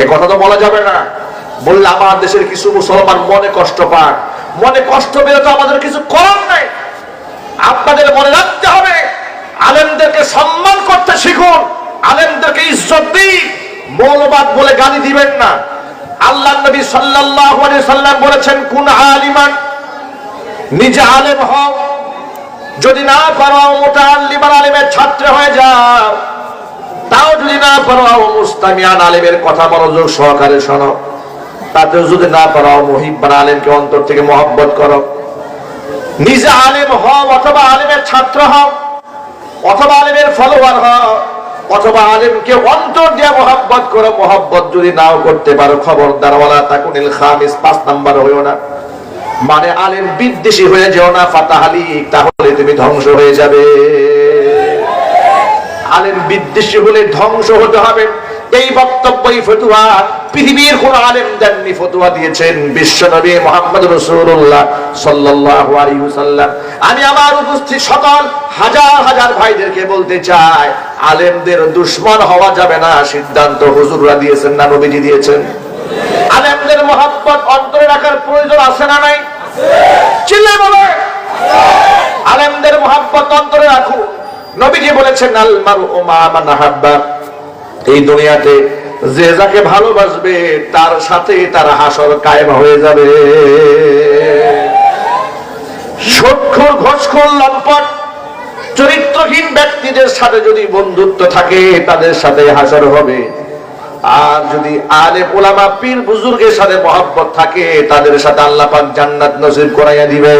এ কথা তো বলা যাবে না। বললে আমার দেশের কিছু মুসলমান মনে কষ্ট পাক মনে কষ্ট পেলে তো আমাদের কিছু করার নাই। আপনাদের মনে রাখতে হবে, আলেমদেরকে সম্মান করতে শিখুন, আলেমদেরকে ইজ্জত দিন। মৌলবাদ বলে গালি দিবেন না। আল্লাহ নবী সাল্লাল্লাহু সাল্লাম বলেছেন, কোন আলিমান, নিজে আলেম হও। যদি না পারো মোতাল্লিমান আলিমের ছাত্র হয়ে যাও। তাও যদি না পারো মুস্তামিয়ান আলিমের কথা মনোযোগ সহকারে শোনো। তাতেও যদি না পারো মহিব্বান আলিমকে অন্তর থেকে মহব্বত করো। নিজে আলেম হও অথবা আলেমের ছাত্র হও, অথবা আলেমের ফলোয়ার হও, অথবা আলেমকে অন্তর দিয়ে মহব্বত করো। মহব্বত যদি নাও করতে পারো খবরদার ওয়ালা তাকুনিল খামিস পাঁচ নাম্বার হইও না। মানে আলেম বিদ্বেষী হয়ে যেও না ফাতাহালি তাহলে তুমি ধ্বংস হয়ে যাবে। আলেম বিদ্বেষী হলে ধ্বংস হতে হবে। এই বক্তব্য এই ফতুয়া। পৃথিবীর কোন আলেম দেননি, ফতুয়া দিয়েছেন বিশ্ব নবী মোহাম্মদ রসুল্লাহ ওয়াসাল্লাম। আমি আমার উপস্থিত সকল হাজার হাজার ভাইদেরকে বলতে চাই, আলেমদের দুশ্মন হওয়া যাবে না, সিদ্ধান্ত হুজুররা দিয়েছেন না, নবীজি দিয়েছেন। আলেমদের মহাব্বত অন্তরে রাখার প্রয়োজন আছে না নাই? চিল্লে বলে। আলেমদের মহাব্বত অন্তরে রাখুন। নবীজি বলেছেন, আল মারু মা হাব্বা। এই দুনিয়াতে যে যাকে ভালোবাসবে, তার সাথে তার হাসর কায়েম হয়ে যাবে। সক্ষর ঘোষখোর, লম্পট, চরিত্রহীন ব্যক্তিদের সাথে যদি বন্ধুত্ব থাকে, তাদের সাথে হাসর হবে। আর যদি আলে ওলামা পীর বুজুর্গের সাথে মহাব্বত থাকে, তাদের সাথে আল্লাহ পাক জান্নাত নসিব করাইয়া দিবে।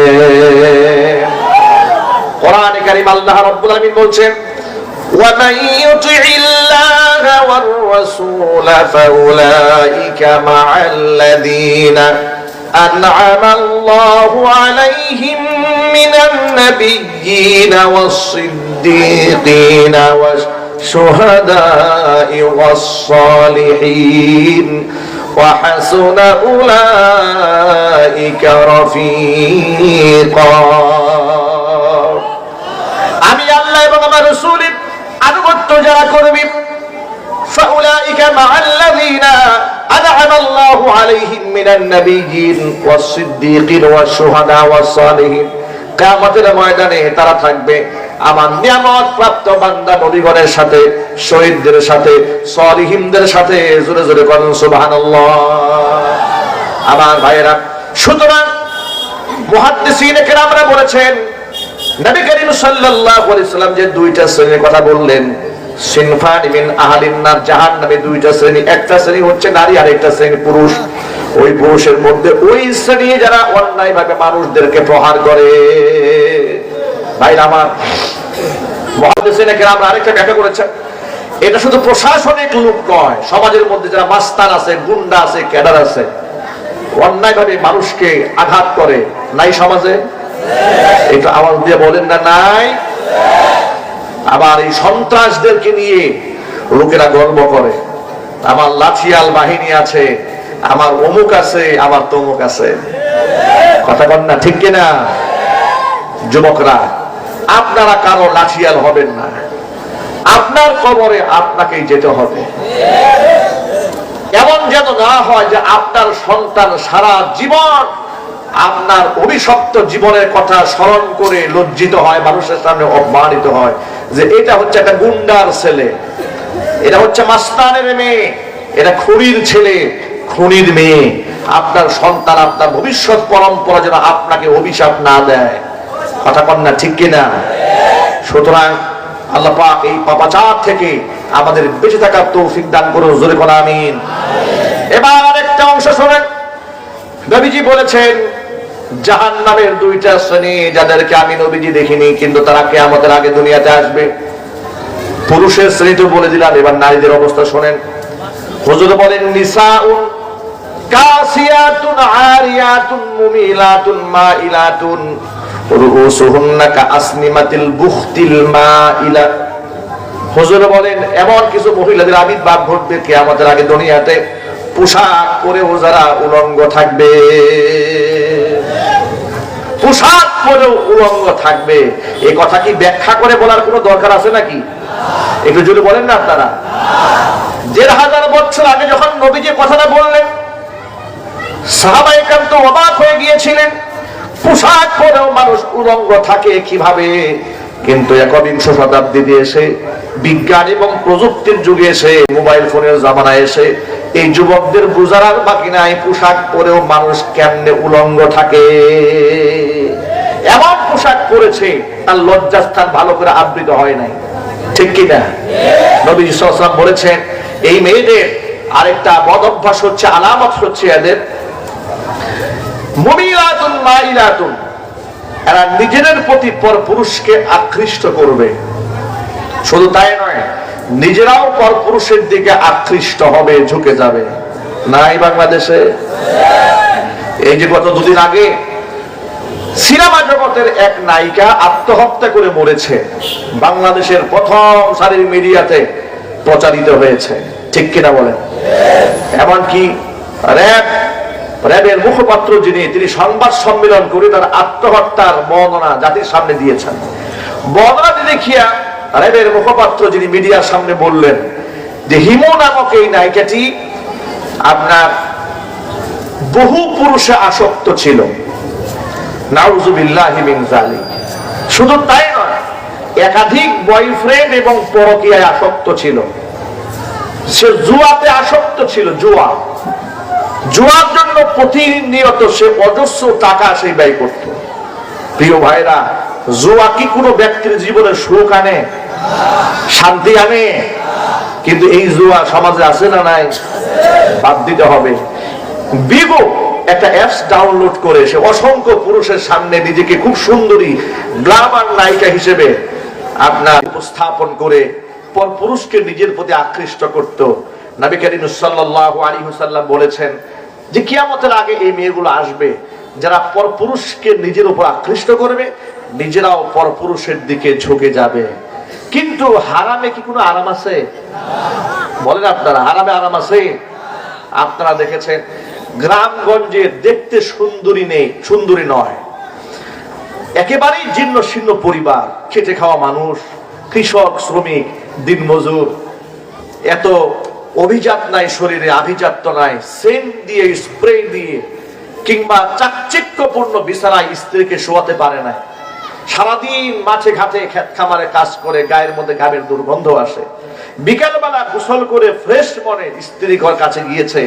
কোরআনে কারীম আল্লাহ রাব্বুল আলামিন বলছেন ومن يطع الله والرسول فأولئك مع الذين أنعم الله عليهم من النبيين والصديقين والشهداء والصالحين وحسن أولئك رفيقا যারা করবি فأولئك مع الذين أنعم الله عليهم من النبيين والصديقين والشهداء والصالحين কিয়ামতের ময়দানে তারা থাকবে আমার নিয়ামত প্রাপ্ত বান্দা নবীগণের সাথে শহীদদের সাথে সলিহিমদের সাথে জোরে জোরে করেন সুবহানাল্লাহ আমার ভাইয়েরা সুতরাং মুহাদ্দিসিন কেরামরা বলেছেন নবী করিম সাল্লাল্লাহু আলাইহি সাল্লাম যে দুইটা শ্রেণীর কথা বললেন আমার আরেকটা করেছেন। এটা শুধু প্রশাসনিক লোক নয়, সমাজের মধ্যে যারা মাস্তান আছে, গুন্ডা আছে, ক্যাডার আছে অন্যায় ভাবে মানুষকে আঘাত করে। নাই সমাজে? এটা আওয়াজ দিয়ে বলেন না, নাই? আবার এই সন্ত্রাসদেরকে নিয়ে লোকেরা গর্ব করে। আমার লাঠিয়াল বাহিনী আছে, আমার অমুক আছে, আমার তমুক আছে। কথা বল না, ঠিক কিনা? যুবকরা, আপনারা কারও লাঠিয়াল হবেন না। আপনার কবরে আপনাকেই যেতে হবে। এমন যেন না হয় যে আপনার সন্তান সারা জীবন আপনার অভিশপ্ত জীবনের কথা স্মরণ করে লজ্জিত হয়, মানুষের সামনে অপমানিত হয়। যে এটা হচ্ছে একটা গুন্ডার ছেলে, এটা হচ্ছে মাস্তানের মেয়ে, এটা খুনির ছেলে, খুনির মেয়ে। আপনার সন্তান, আপনার ভবিষ্যৎ পরম্পরা যেন আপনাকে অভিশাপ না দেয়। কথা কন না, ঠিক কিনা? সুতরাং আল্লাহ পাক এই পাপাচার থেকে আমাদের বেঁচে থাকার তৌফিক দান করুন, জোরে কোন, আমিন। এবার একটা অংশ শোনেন। নবীজি বলেছেন জাহান নামের দুইটা শ্রেণি যাদেরকে আমি নবীজি দেখিনি, কিন্তু তারা কেয়ামতের আগে দুনিয়াতে আসবে। পুরুষের শ্রেণি বলে দিলাম, এবার নারীদের অবস্থা শোনেন। হুজুর বলেন, নিসাউন কাসিয়াতুন আরিয়াতুন মুমিলাতুন মাইলাতুন বুখতিল মাইলা। হুজুর বলেন, এমন কিছু মহিলাদের আবির্ভাব ঘটবে কিয়ামতের আগে দুনিয়াতে, পোশাক পরেও যারা উলঙ্গ থাকবে। পোশাক পরেও উলঙ্গ থাকবে। এই কথা কি ব্যাখ্যা করে বলার কোনো দরকার আছে নাকি? একটু যদি বলেন না আপনারা। দেড় হাজার বছর আগে যখন নবী যে কথাটা বললেন সাহাবাই তো অবাক হয়ে গিয়েছিলেন, পোশাক পরেও মানুষ উলঙ্গ থাকে কীভাবে? কিন্তু একবিংশ শতাব্দীতে এসে, বিজ্ঞান এবং প্রযুক্তির যুগে এসে, মোবাইল ফোনের জামানায় এসে, এই যুবকদের বুঝার বাকি নাই, পোশাক পরেও মানুষ কেমনে উলঙ্গ থাকে? এমন পোশাক পরেছে, তার লজ্জাস্থান ভালো করে আবৃত হয় নাই। ঠিক কিনা? নবী সাল্লাম বলেছেন, এই মেয়েদের আরেকটা বদ অভ্যাস হচ্ছে, আলামত হচ্ছে এদের। এরা নিজেদের প্রতি পর পুরুষকে আকৃষ্ট করবে। শুধু তাই নয়, নিজেরাও পর পুরুষের দিকে আকৃষ্ট হবে, ঝুঁকে যাবে। নাই বাংলাদেশে? এই যে গত দুদিন আগে সিনেমা জগতের এক নায়িকা আত্মহত্যা করে মরেছে। বাংলাদেশের প্রথম সারির মিডিয়াতে প্রচারিত হয়েছে। ঠিক কিনা বলেন? এমনকি র্যাব, র্যাবের মুখপাত্র যিনি, তিনি সংবাদ সম্মেলন করে তার আত্মহত্যার বর্ণনা জাতির সামনে দিয়েছেন। বর্ণনা দেখিয়া র্যাবের মুখপাত্র যিনি মিডিয়ার সামনে বললেন যে হিমু নামক এই নায়িকাটি আপনার বহু পুরুষে আসক্ত ছিল। শুধু তাই নয়, একাধিক বয়ফ্রেন্ড এবং পরকীয়ায় আসক্ত ছিল। সে জুয়াতে আসক্ত ছিল, জুয়া। জুয়ার জন্য প্রতিনিয়ত সে অজস্র টাকা সে ব্যয় করত। প্রিয় ভাইরা, জুয়া কি কোনো ব্যক্তির জীবনে সুখ আনে, শান্তি আনে? কিন্তু এই জুয়া সমাজে আছে না নাই? বাদ দিতে হবে। বিগো একটা অ্যাপস ডাউনলোড করে সে অসংখ্য পুরুষের সামনে নিজেকে খুব সুন্দরী, গ্লামার নায়িকা হিসেবে আপনার উপস্থাপন করে পর পুরুষকে নিজের প্রতি আকৃষ্ট করত। বলেছেন যে কিয়ামতের আগে এই মেয়েগুলো আসবে, যারা পর পুরুষকে নিজের উপর আকৃষ্ট করবে, নিজেরাও পর পুরুষের দিকে ঝুঁকে যাবে। কিন্তু হারামে কি কোনো আরাম আছে? বলেন আপনারা, হারামে আরাম আছে? আপনারা দেখেছেন গ্রামগঞ্জে দেখতে সুন্দরী নেই, সুন্দরী নয়। একেবারেই জীর্ণ শীর্ণ পরিবার, খেটে খাওয়া মানুষ, কৃষক, শ্রমিক, দিনমজুর। এত অভিজাত নাই শরীরে, আভিজাত্য নাই। সেন্ট দিয়ে, স্প্রে দিয়ে, কিংবা চাকচিক্যপূর্ণ বিছানায় স্ত্রীকে শোয়াতে পারে না সারাদিন মাঠে ঘাটে ক্ষেত খামারে কাজ করে, গায়ের মধ্যে ঘামের দুর্গন্ধ আসে। বিকালবেলা গোসল করে ফ্রেশ মনে স্ত্রী ঘর কাছে গিয়েছে।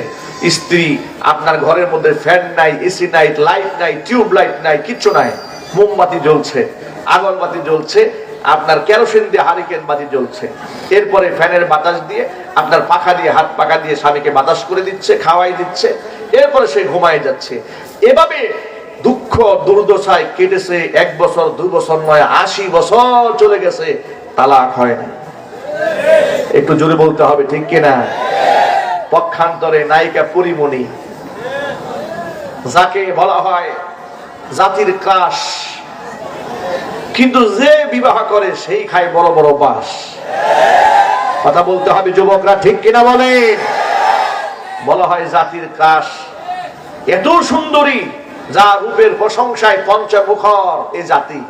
স্ত্রী আপনার ঘরের মধ্যে ফ্যান নাই এসি নাই লাইট নাই টিউব লাইট নাই, কিচ্ছু নাই। মোমবাতি জ্বলছে আগরবাতি জ্বলছে, আপনার কেরোসিন দিয়ে হারিকেন বাতি জ্বলছে। এরপরে ফ্যানের বাতাস দিয়ে আপনার পাখা দিয়ে, হাত পাখা দিয়ে স্বামীকে বাতাস করে দিচ্ছে, খাওয়াই দিচ্ছে, এরপরে সে ঘুমায় যাচ্ছে। এভাবে দুঃখ, দুর্দশায় কেটেছে, এক বছর, দুই বছর নয়, আশি বছর চলে গেছে, তালাক হয় না একটু জোরে বলতে হবে, ঠিক কিনা? পক্ষান্তরে নায়িকা পরিমণি। যাকে বলা হয় জাতির ক্রাশ। কিন্তু যে বিবাহ করে, সেই খায় বড় বড় বাস। কথা বলতে হবে যুবকরা, ঠিক কিনা বলে বলা হয় জাতির ক্রাশ। এত সুন্দরী যা রূপের প্রশংসায় পঞ্চমুখর এ জাতি।